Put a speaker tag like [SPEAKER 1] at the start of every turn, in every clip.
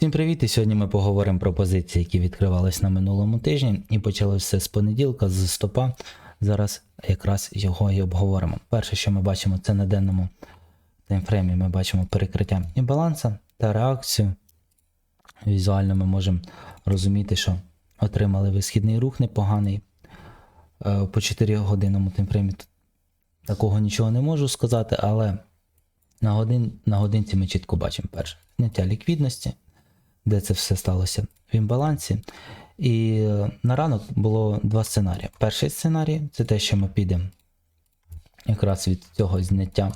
[SPEAKER 1] Всім привіт! І сьогодні ми поговоримо про позиції, які відкривались на минулому тижні, і почали все з понеділка, з стопа. Зараз якраз його і обговоримо. Перше, що ми бачимо, це на денному таймфреймі ми бачимо перекриття імбаланса та реакцію. Візуально ми можемо розуміти, що отримали висхідний рух непоганий. Е, По 4 годинному таймфреймі такого нічого не можу сказати, але на, годин, на годинці ми чітко бачимо перше зняття ліквідності, де це все сталося в імбалансі. І е, на ранок було два сценарії. Перший сценарій це те, що ми підемо якраз від цього зняття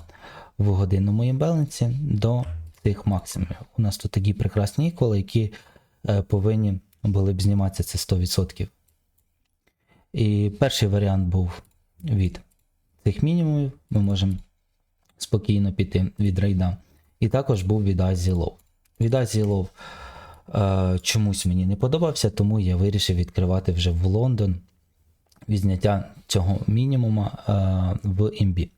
[SPEAKER 1] в годинному імбалансі до тих максимумів. У нас тут такі прекрасні іколи, які е, повинні були б зніматися це 100%. І перший варіант був від цих мінімумів. Ми можемо спокійно піти від рейда. І також був від Азі Лов. Від Азі Лов чомусь мені не подобався, тому я вирішив відкривати вже в Лондон від зняття цього мінімума е, в імбі.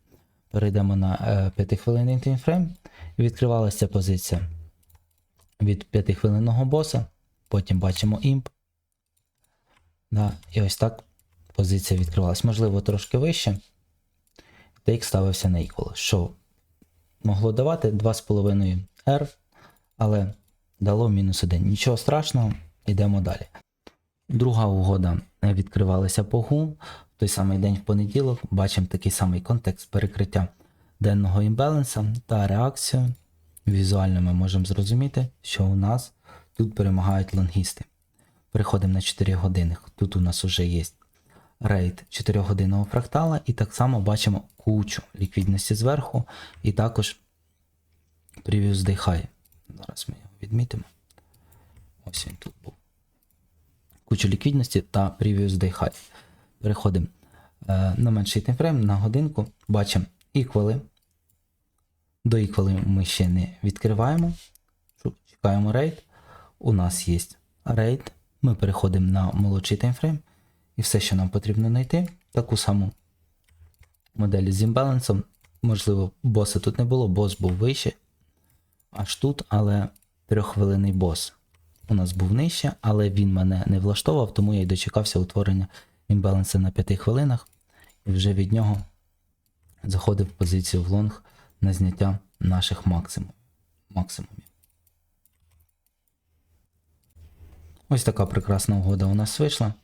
[SPEAKER 1] Перейдемо на е, 5-хвилинний таймфрейм. Відкривалася позиція від 5-хвилинного боса. Потім бачимо імп. Да, і ось так позиція відкривалась. Можливо, трошки вище. Тейк ставився на equal, що могло давати 2,5 R, але дало мінус 1. Нічого страшного, йдемо далі. Друга угода відкривалася по GU. В той самий день в понеділок бачимо такий самий контекст перекриття денного імбаланса та реакцію. Візуально ми можемо зрозуміти, що у нас тут перемагають лонгісти. Переходимо на 4 години. Тут у нас вже є рейд 4-годинного фрактала, і так само бачимо кучу ліквідності зверху, і також Previous Day. Зараз ми відмітимо. Ось він тут був. Кучу ліквідності та Previous Day High. Переходимо е, на менший таймфрейм, на годинку. Бачимо іквали. До іквали ми ще не відкриваємо. Чекаємо рейд. У нас є рейд. Ми переходимо на молодший таймфрейм. І все, що нам потрібно знайти, таку саму модель з імбалансом. Можливо, боса тут не було, бос був вище. Аж тут, але трьоххвилинний бос у нас був нижче, але він мене не влаштовував, тому я й дочекався утворення імбаланса на 5 хвилинах. І вже від нього заходив в позицію в лонг на зняття наших максимум, максимумів. Ось така прекрасна угода у нас вийшла.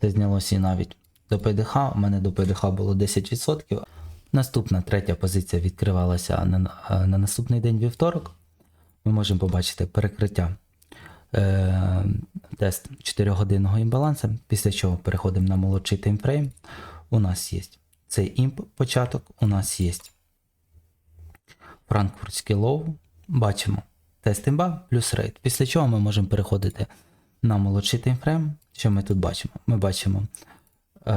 [SPEAKER 1] Це знялося і навіть до ПДХ. У мене до ПДХ було 10%. Наступна третя позиція відкривалася на, на наступний день вівторок. Ми можемо побачити перекриття е, тест 4-годинного імбалансу, після чого переходимо на молодший таймфрейм. У нас є цей імп початок, у нас є франкфуртський лоу. Бачимо тест імба плюс рейд. Після чого ми можемо переходити на молодший таймфрейм. Що ми тут бачимо? Ми бачимо е,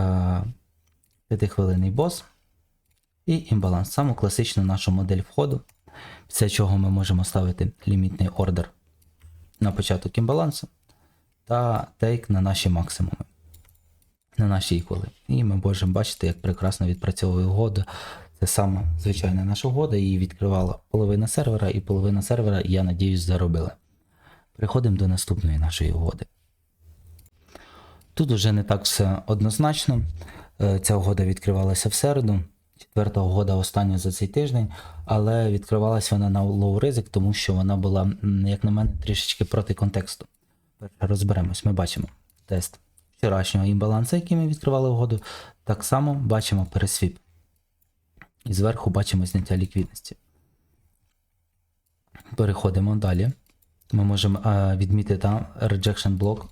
[SPEAKER 1] 5-хвилинний бос і імбаланс. Саму класичну нашу модель входу, після чого ми можемо ставити лімітний ордер на початок імбалансу та тейк на наші максимуми, на наші іколи. І ми можемо бачити, як прекрасно відпрацьовує угода. Це сама звичайна наша угода, її відкривала половина сервера, і половина сервера, я надіюсь, заробила. Переходимо до наступної нашої угоди. Тут уже не так все однозначно. Е, Ця угода відкривалася в середу. Четверта угода остання за цей тиждень, але відкривалася вона на лоу ризик, тому що вона була, як на мене, трішечки проти контексту. Розберемось. Ми бачимо тест вчорашнього імбалансу, який ми відкривали угоду. Так само бачимо пересвіп. І зверху бачимо зняття ліквідності. Переходимо далі. Ми можемо е, відмітити там rejection блок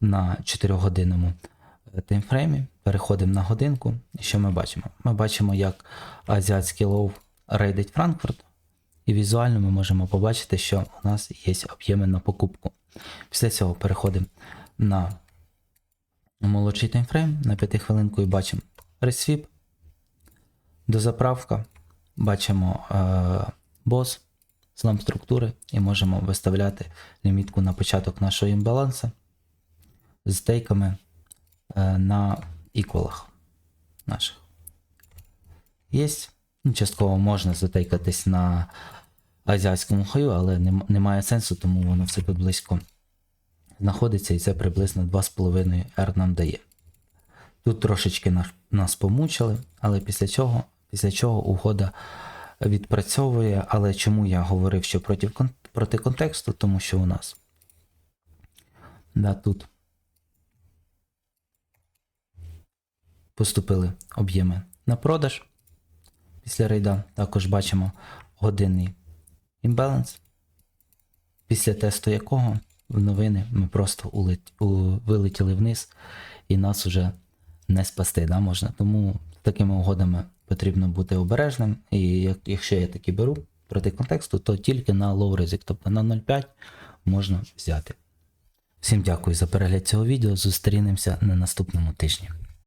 [SPEAKER 1] на 4-годинному таймфреймі. Переходимо на годинку. І що ми бачимо? Ми бачимо, як азіатський лоу рейдить Франкфурт. І візуально ми можемо побачити, що у нас є об'єми на покупку. Після цього переходимо на молодший таймфрейм на 5 хвилинку і бачимо ресвіп, дозаправка, бачимо е, бос, злам структури і можемо виставляти лімітку на початок нашого імбалансу з тейками е, на іколах наших. Є. Ну, Частково можна затейкатись на азіатському хаю, але немає сенсу, тому воно все тут близько знаходиться, і це приблизно 2,5 R нам дає. Тут трошечки нас помучили, але після цього, після чого угода відпрацьовує. Але чому я говорив, що проти, проти контексту? Тому що у нас да, тут поступили об'єми на продаж після рейда. Також бачимо годинний імбаланс, після тесту якого в новини ми просто улет... у... вилетіли вниз і нас уже не спасти, да, можна. Тому такими угодами потрібно бути обережним. І як- якщо я такі беру проти контексту, то тільки на low risic, тобто на 0,5 можна взяти. Всім дякую за перегляд цього відео. Зустрінемося на наступному тижні.